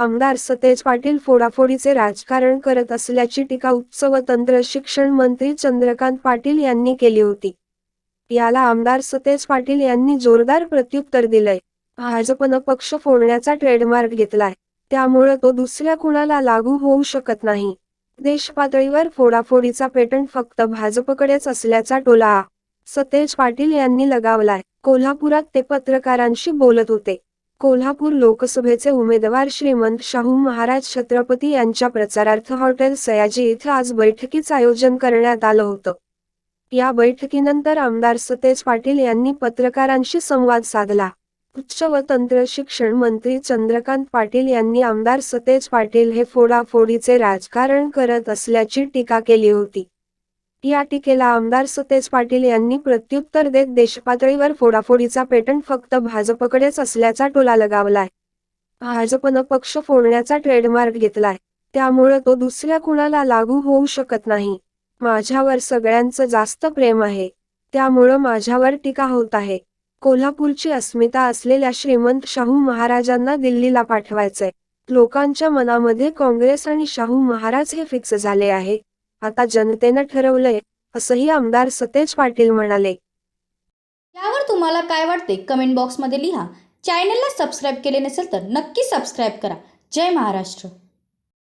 आमदार सतेज पाटील फोडाफोडीचे राजकारण करत असल्याची टीका उच्च व तंत्र शिक्षण मंत्री चंद्रकांत पाटील यांनी केली होती. याला आमदार सतेज पाटील यांनी जोरदार प्रत्युत्तर दिलंय. भाजपनं पक्ष फोडण्याचा ट्रेडमार्क घेतलाय. त्यामुळं तो दुसऱ्या कुणाला लागू होऊ शकत नाही. देश पातळीवर फोडाफोडीचा पेटंट फक्त भाजपकडेच असल्याचा टोला सतेज पाटील यांनी लगावलाय. कोल्हापुरात ते पत्रकारांशी बोलत होते. कोल्हापूर लोकसभेचे उमेदवार श्रीमंत शाहू महाराज छत्रपती यांच्या प्रचारार्थ हॉटेल सयाजी इथं आज बैठकीचं आयोजन करण्यात आलं होतं. या बैठकीनंतर आमदार सतेज पाटील यांनी पत्रकारांशी संवाद साधला. उच्च व तंत्र शिक्षण मंत्री चंद्रकांत पाटील यांनी आमदार सतेज पाटील हे फोडाफोडीचे राजकारण करत असल्याची टीका केली होती. या टीकेला आमदार सतेज पाटील यांनी प्रत्युत्तर देत देशपातळीवर फोडाफोडीचा पेटंट फक्त भाजपकडेच असल्याचा टोला लगावलाय. भाजपनं पक्ष फोडण्याचा ट्रेडमार्क घेतलाय. त्यामुळं तो दुसऱ्या कुणाला लागू होऊ शकत नाही. माझ्यावर सगळ्यांचं जास्त प्रेम आहे. त्यामुळं माझ्यावर टीका होत आहे. कोल्हापूरची अस्मिता असलेल्या श्रीमंत शाहू महाराजांना दिल्लीला पाठवायचंय. लोकांच्या मनामध्ये काँग्रेस आणि शाहू महाराज हे फिक्स झाले आहे. आता जनतेनं ठरवलंय असंही आमदार सतेज पाटील म्हणाले. यावर तुम्हाला काय वाटते कमेंट बॉक्समध्ये लिहा. चॅनलला सबस्क्राईब केले नसेल तर नक्की सबस्क्राईब करा. जय महाराष्ट्र.